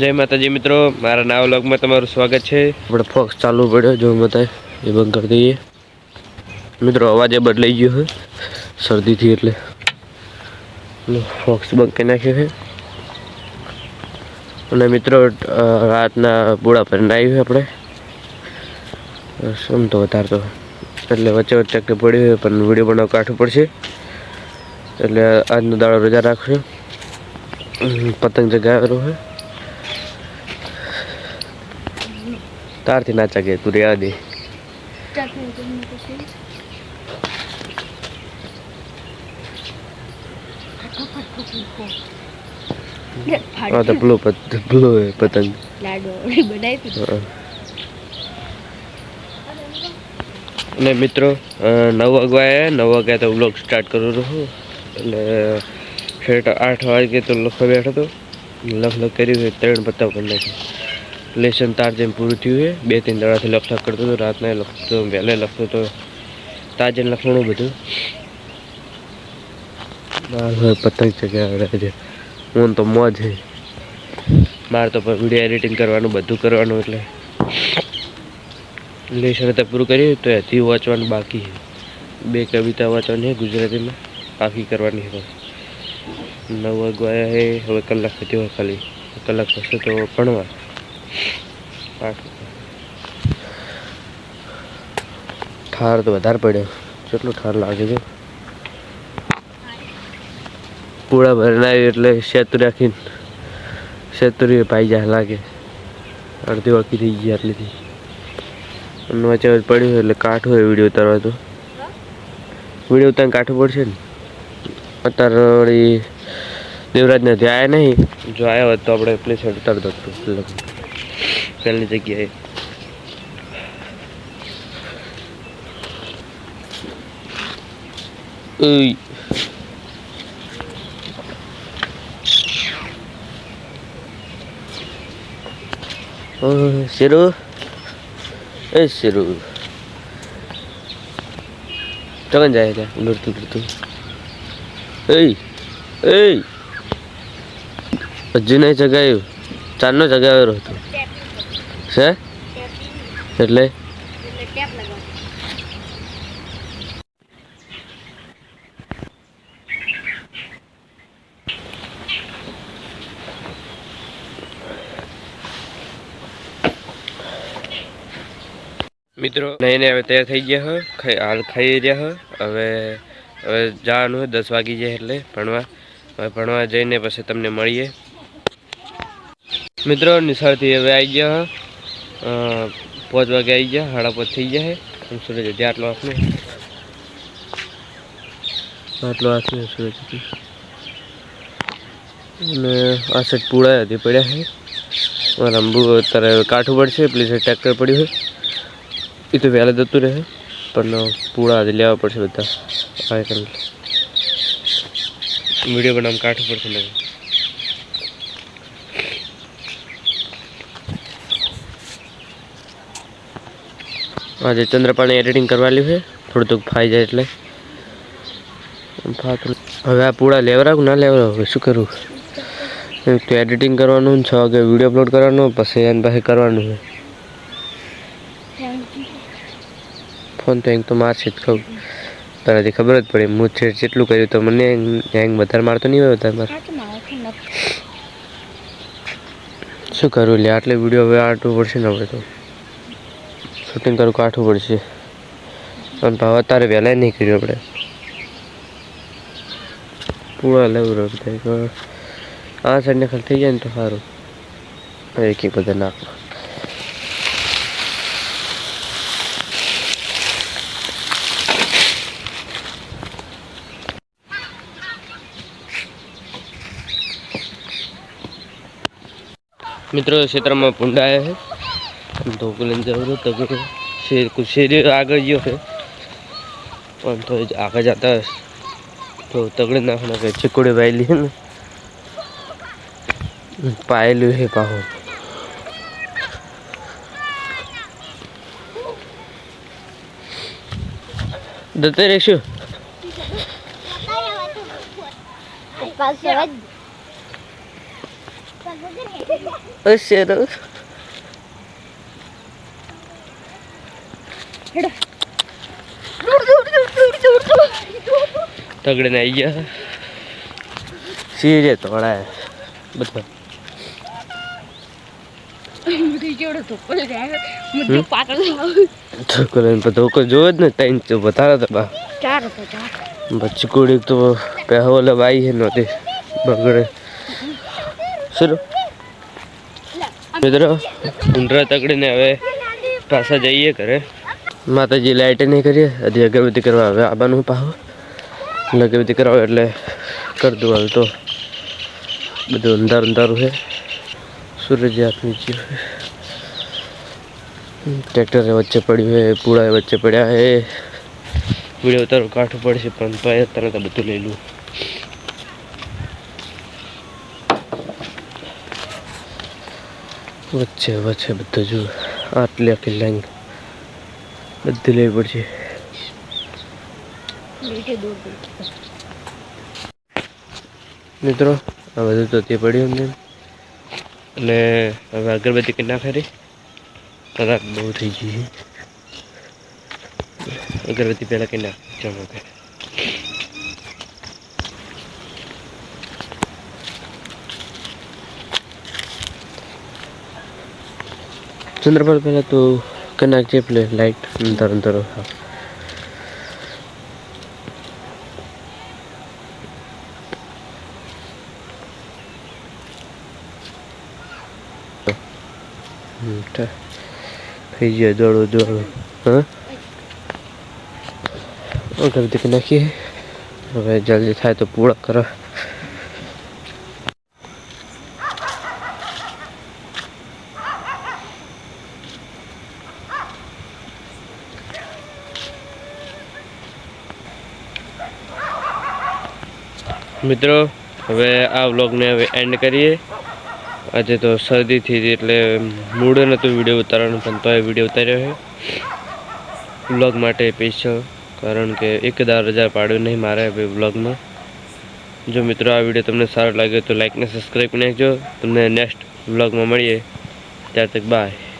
જય માતાજી મિત્રો, મારા નવા વ્લોગમાં તમારું સ્વાગત છે. આપણે ફોક્સ ચાલુ પડ્યો, જો માતા એ બંધ કરી દઈએ. મિત્રો, અવાજે બદલાઈ ગયો છે શરદીથી એટલે. ફોક્સ બંધ કરી નાખ્યો છે અને મિત્રો રાતના બુડા પર આવ્યું આપણે. શું તો વધારતો એટલે વચ્ચે વચ્ચે કે પડ્યું હોય પણ વીડિયો બનાવ કાઢવું પડશે. એટલે આજનો દાડો રજા રાખશું પતંગ જગાવેલો છે તારથી ના ચાગે તું રેવા દે. હા તો પેલો પત પતંગ. અને મિત્રો નવ વાગવાએ નવ વાગ્યા તો બ્લોગ સ્ટાર્ટ કરું છું. એટલે છેટ આઠ વાગે તો લખવા બેઠો હતો લખ લખ કર્યું ત્રણ પત્તા પણ નાખ્યું લેસન તાર જેમ પૂરું થયું છે. બે ત્રણ દાડાથી લખ કરતો હતો, રાતના લખતો વહેલે લખતો હતો. તાજે લખવાનું બધું. પતંગ ચગાવે હું તો મોજ છે. મારે તો વીડિયો એડિટિંગ કરવાનું, બધું કરવાનું એટલે. લેશન તો પૂરું કર્યું તો હજી વાંચવાનું બાકી છે. બે કવિતા વાંચવાની છે ગુજરાતીમાં, બાકી કરવાની છે નવ વાગ્યા છે હવે કલાક હતી હોય ખાલી. કલાક થશે તો ભણવા. ઠાર તો વધારે પડ્યો. કેટલું ઠાર લાગે છે? પૂળા ભરનાવી એટલે સેતુ રાખીને સેતુરી પાઈ જાય લાગે. અડધી વાકી થઈ ગઈ આટલીથી અને વચ્ચે પડ્યું એટલે કાઠું હોય વીડિયો ઉતારવા તો. વીડિયો ઉતાર કાઠું પડશે ને? અત્યારે વળી દેવરાજને ત્યાં આવ્યા નહીં. જો આવ્યા હોત તો આપણે પ્લેસ ઉતાર દો પહેલી જગ્યાએ. શેરુ? એ શેરુ. ચોકન જાય છે લડતું લડતું એ એય. હજુ નહીં જગાયું. ચારનો જગાવ્યો હતો. છે? એટલે? મિત્રો નહીં હવે તૈયાર થઈ ગયા ખાઈ, હાલ ખાઈ રહ્યા હોય હવે હવે જવાનું હોય દસ વાગી જાય એટલે ભણવા. હવે ભણવા જઈને પછી તમને મળીએ. મિત્રો, નિશાળથી હવે આવી ગયા પાંચ વાગે આવી ગયા, સાડા પાંચ થઈ ગયા છે. સૂરજ હજી આટલો હાથનો આટલો હાથનો સૂરજ હતી અને આ સાઈડ પૂળા હજી પડ્યા છે. રંબુ અત્યારે કાઠું પડશે, પેલી સાઈડ ટ્રેક્ટર પડ્યું હોય એ તો વહેલા જતું રહે પણ પૂળા આજે લેવા પડશે બધા. આ વીડિયો બનાવ કાઢવું પડશે ને. આજે ચંદ્રપાળને એડિટિંગ કરવાની છે. થોડું થોડુંક ફાઈ જાય એટલે. હવે આ પૂળા લેવરાવું ના લેવરાવું? હવે શું કરવું તો એડિટિંગ કરવાનું છ વાગે વીડિયો અપલોડ કરવાનો પછી એની પાસે કરવાનું છે. ફોન તો એમ તો મારશે જ ખબર. તને ખબર જ પડે. હું છે જેટલું કર્યું તો મને હેંગ વધારે મારતો નહીં હોય વધારે મારે શું કરું લે આટલે વીડિયો હવે આટવું પડશે ને હવે તો. શૂટિંગ કરવું કાઢવું પડશે. અને ભાવ અત્યારે વહેલા નહીં કર્યું આપણે. પૂરા લેવું રહ્યું બધા. આ સાઈડને ખાલી થઈ જાય ને તો સારું. એક એક બધા નાખવા. મિત્રો, ક્ષેત્રમાં ભૂંડા આવ્યા છે. ધોકું લઈને જવું તગડું શેર શેર આગળ ગયો છે. પણ તો આગળ જતા તો તગડી નાખવાના કે ચીકુડી વાયેલી છે ને. પાયેલું છે પાહો. દતે રહેશું જ ઓ શેરો હેડો. દૂર દૂર દૂર દૂર દૂર દૂર તગડે ને આવી ગયા. સીરે તોડાય બધા ત્રણ તો પહેવો લવાઈ હે નહોતી બગડે. ચલો. મિત્રો ઊંડરા તકડીને હવે પાછા જઈએ ઘરે. માતાજી લાઇટ નહીં કરીએ. હજી અગરબત્તી કરવા હવે આવવાનું પાહો. એટલે અગરબત્તી કરાવો એટલે કરી દઉં હાલ તો. બધું અંધારું અંધારું છે. સૂરજ હાથ નીચે ટ્રેક્ટર વચ્ચે પડ્યું છે, પૂળા વચ્ચે પડ્યા છે. વીડિયો તારું કાઠું પડશે, પણ તો અત્યારે તો બધું લઈ લઉં. વચ્ચે વચ્ચે બધું જો આટલી આખી લાઈન બધી લેવી પડશે. મિત્રો આ બધું તો તે પડ્યું ને અને હવે અગરબત્તી કરી નાખે રાત બહુ થઈ ગઈ અગરબત્તી પહેલાં કરી નાખ. ચાલો કે ચંદ્રપાલ પહેલાં તો કરી નાખજે પેલે લાઈટ અંદર અંદર થઈ જાય દોડો દોડો હા ઓકે કરી નાખીએ હવે જલ્દી થાય તો પૂળા કરો મિત્રો, હવે આ વ્લોગને હવે એન્ડ કરીએ. આજે તો શરદી થઈ હતી એટલે મૂડ નહોતું વીડિયો ઉતારવાનું, પણ તોય વીડિયો ઉતાર્યો છે. વ્લોગ માટે પૈસા કારણ કે એક હજાર હજાર પાડ્યું નહીં મારે હવે વ્લોગમાં જો મિત્રો, આ વીડિયો તમને સારો લાગ્યો તો લાઇકને સબસ્ક્રાઈબ નાખજો. તમને નેક્સ્ટ વ્લોગમાં મળીએ. ત્યાર તક બાય